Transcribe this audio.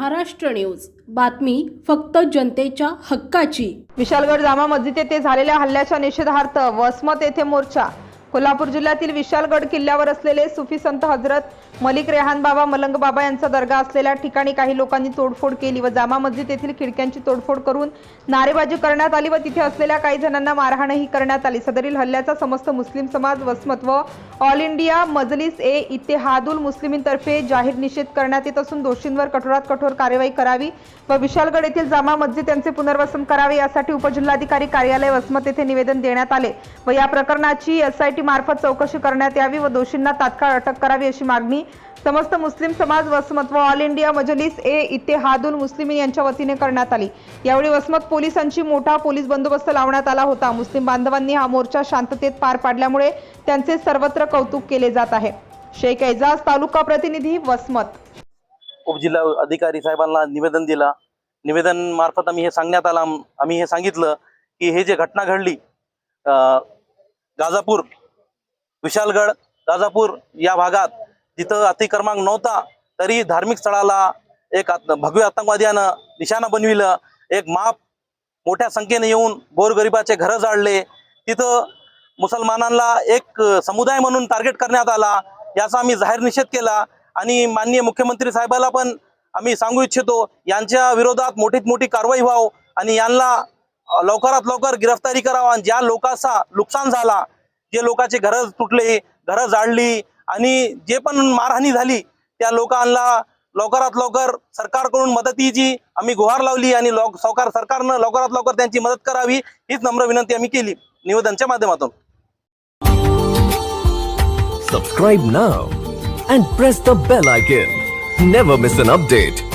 Maharashtra news. बातमी फक्त जनतेच्या हक्काची. विशालगड जामा मस्जिद येथे झालेल्या हल्ल्याच्या निषेधार्थ वसमत येथे मोर्चा. कोल्हापूर जिल्ह्यातील विशालगड किल्ल्यावर असलेले सुफी संत हजरत मलिक रेहान बाबा मलंग बाबा यांचा दर्गा असलेल्या ठिकाणी काही लोकांनी तोडफोड केली व जामा मस्जिद येथील खिडक्यांची तोडफोड करून नारेबाजी करण्यात आली व तिथे असलेल्या काही जणांना मारहाणही करण्यात आली. सदरील हल्ल्याचा समस्त मुस्लिम समाज वसमत व ऑल इंडिया मजलिस ए इत्तेहादुल मुस्लिमींतर्फे जाहीर निषेध करण्यात येत असून दोषींवर कठोरात कठोर कार्यवाही करावी व विशालगड येथील जामा मस्जिद यांचे पुनर्वसन करावे यासाठी उपजिल्हाधिकारी कार्यालय वसमत येथे निवेदन देण्यात आले व या प्रकरणाची एसआयटी मार्फत चौकशी करण्यात यावी व दोषींना तात्काळ अटक करावी अशी मागणी समस्त मुस्लिम समाज वसमत व ऑल इंडिया मजलिस ए इत्तेहादुल मुस्लिमीन यांच्या वतीने करण्यात आली. यावेळी वसमत पोलिसांची मोठा पोलीस बंदोबस्त लावण्यात आला होता. मुस्लिम बांधवांनी हा मोर्चा शांततेत पार पाडल्यामुळे त्यांचे सर्वत्र कौतुक केले जात आहे. शेख एजाज तालुका प्रतिनिधी वसमत. उपजिल्हा अधिकारी साहेबांना निवेदन दिला. निवेदन मार्फत आम्ही हे सांगण्यात आला. आम्ही हे सांगितलं की हे जे घटना घडली अं, गाजापूर विशालगड राजापूर या भागात जिथं अतिक्रमांक नव्हता तरी धार्मिक स्थळाला एक आत- भगवे आतंकवाद्यानं निशाणा बनविलं. एक माप मोठ्या संख्येने येऊन गोरगरिबाचे घरं जाळले. तिथं मुसलमानांना एक समुदाय म्हणून टार्गेट करण्यात आला. याचा आम्ही जाहीर निषेध केला. आणि माननीय मुख्यमंत्री साहेबाला पण आम्ही सांगू इच्छितो यांच्या विरोधात मोठीत मोठी कारवाई व्हावं. आणि यांना लवकरात लवकर गिरफ्तारी करावा. आणि ज्या लोकांचा नुकसान झाला जे लोकांचे घरं तुटले घरं जाळली आणि जे पण मारहाणी झाली त्या लोकांना लवकरात लवकर सरकारकडून मदतीची आम्ही गुहार लावली आणि लोक सरकार सरकारनं लवकरात लवकर त्यांची मदत करावी हीच नम्र विनंती आम्ही केली. निवेदनच्या माध्यमातून. Subscribe now and press the bell icon never miss an update